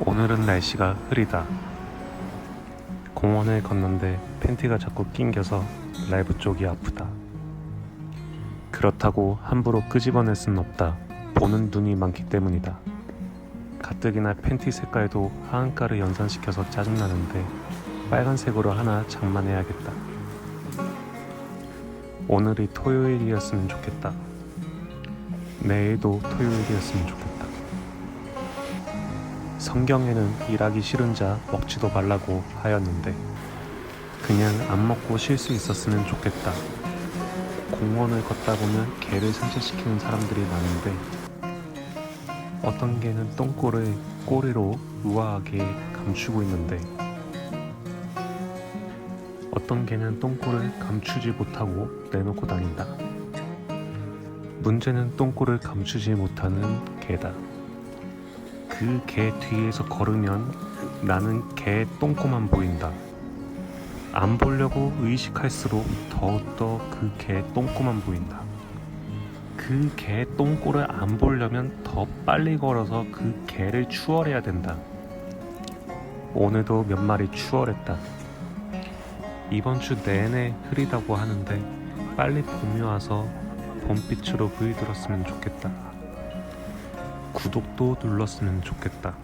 오늘은 날씨가 흐리다. 공원을 걷는데 팬티가 자꾸 낑겨서 라이브 쪽이 아프다. 그렇다고 함부로 끄집어낼 순 없다. 보는 눈이 많기 때문이다. 가뜩이나 팬티 색깔도 하한가를 연상시켜서 짜증나는데 빨간색으로 하나 장만해야겠다. 오늘이 토요일이었으면 좋겠다. 내일도 토요일이었으면 좋겠다. 성경에는 일하기 싫은 자 먹지도 말라고 하였는데 그냥 안 먹고 쉴 수 있었으면 좋겠다. 공원을 걷다 보면 개를 산책시키는 사람들이 많은데 어떤 개는 똥꼬를 꼬리로 우아하게 감추고 있는데 어떤 개는 똥꼬를 감추지 못하고 내놓고 다닌다. 문제는 똥꼬를 감추지 못하는 개다. 그 개 뒤에서 걸으면 나는 개 똥꼬만 보인다. 안 보려고 의식할수록 더욱더 그 개 똥꼬만 보인다. 그 개 똥꼬를 안 보려면 더 빨리 걸어서 그 개를 추월해야 된다. 오늘도 몇 마리 추월했다. 이번 주 내내 흐리다고 하는데 빨리 봄이 와서 봄빛으로 물들었으면 좋겠다. 구독도 눌렀으면 좋겠다.